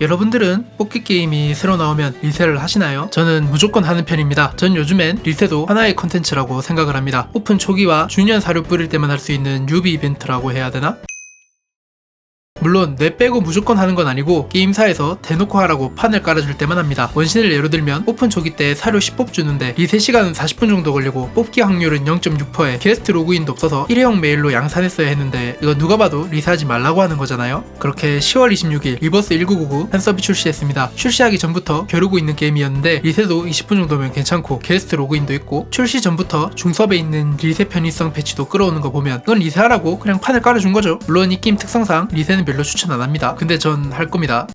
여러분들은 뽑기 게임이 새로 나오면 리세를 하시나요? 저는 무조건 하는 편입니다. 전 요즘엔 리세도 하나의 컨텐츠라고 생각을 합니다. 오픈 초기와 주년 사료 뿌릴 때만 할 수 있는 뉴비 이벤트라고 해야 되나? 물론 내 빼고 무조건 하는 건 아니고 게임사에서 대놓고 하라고 판을 깔아줄 때만 합니다. 원신을 예로 들면 오픈 초기 때 사료 10법 주는데 리세 시간은 40분 정도 걸리고 뽑기 확률은 0.6%에 게스트 로그인도 없어서 일회용 메일로 양산했어야 했는데 이거 누가 봐도 리사하지 말라고 하는 거잖아요. 그렇게 10월 26일 리버스 1999 한 서비 출시했습니다. 출시하기 전부터 겨루고 있는 게임이었는데 리세도 20분 정도면 괜찮고 게스트 로그인도 있고 출시 전부터 중섭에 있는 리세 편의성 패치도 끌어오는 거 보면 이건 리세하라고 그냥 판을 깔아준 거죠. 물론 이 게임 특성상 리세는 별로 추천 안 합니다. 근데 전 할 겁니다.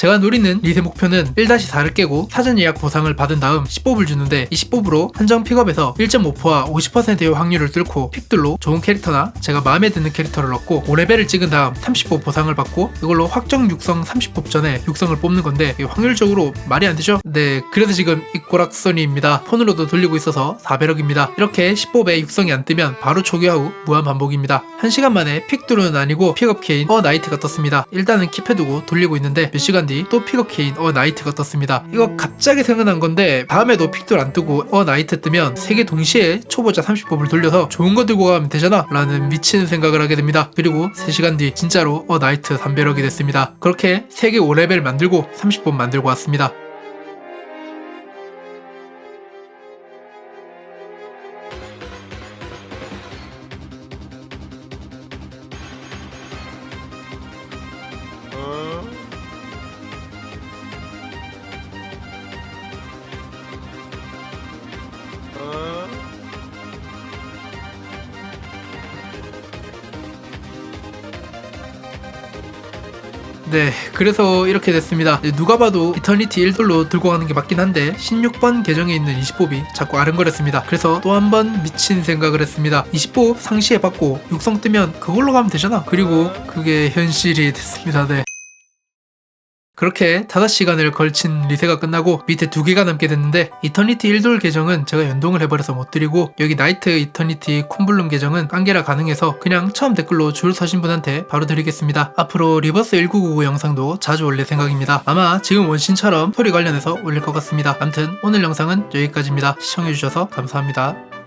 제가 노리는 리세 목표는 1-4를 깨고 사전 예약 보상을 받은 다음 10뽑을 주는데 이 10뽑으로 한정 픽업에서 1.5%와 50%의 확률을 뚫고 픽들로 좋은 캐릭터나 제가 마음에 드는 캐릭터를 얻고 5레벨을 찍은 다음 30뽑 보상을 받고 이걸로 확정 육성 30뽑 전에 육성을 뽑는 건데 확률적으로 말이 안 되죠? 네 그래서 지금 이 꼬락소니입니다. 폰으로도 돌리고 있어서 400억입니다. 이렇게 10뽑에 육성이 안 뜨면 바로 초기화 후 무한 반복입니다. 1시간 만에 픽들은 아니고 픽업 케인 어 나이트가 떴습니다. 일단은 킵해두고 돌리고 있는데 몇 시간 뒤 또 픽업 케인 어 나이트가 떴습니다. 이거 갑자기 생각난 건데 다음에도 픽들 안 뜨고 어 나이트 뜨면 세 개 동시에 초보자 30법을 돌려서 좋은 거 들고 가면 되잖아 라는 미친 생각을 하게 됩니다. 그리고 3시간 뒤 진짜로 어 나이트 300억이 됐습니다. 그렇게 세 개 5레벨 만들고 30법 만들고 왔습니다 네, 그래서 이렇게 됐습니다. 네, 누가 봐도 이터니티 1돌로 들고 가는 게 맞긴 한데 16번 계정에 있는 20뽑이 자꾸 아른거렸습니다. 그래서 또 한 번 미친 생각을 했습니다. 20뽑 상시해받고 육성 뜨면 그걸로 가면 되잖아. 그리고 그게 현실이 됐습니다. 네. 그렇게 5시간을 걸친 리세가 끝나고 밑에 두 개가 남게 됐는데 이터니티 1돌 계정은 제가 연동을 해버려서 못 드리고 여기 나이트 이터니티 콤블룸 계정은 깐게라 가능해서 그냥 처음 댓글로 줄 서신 분한테 바로 드리겠습니다. 앞으로 리버스 1999 영상도 자주 올릴 생각입니다. 아마 지금 원신처럼 소리 관련해서 올릴 것 같습니다. 암튼 오늘 영상은 여기까지입니다. 시청해주셔서 감사합니다.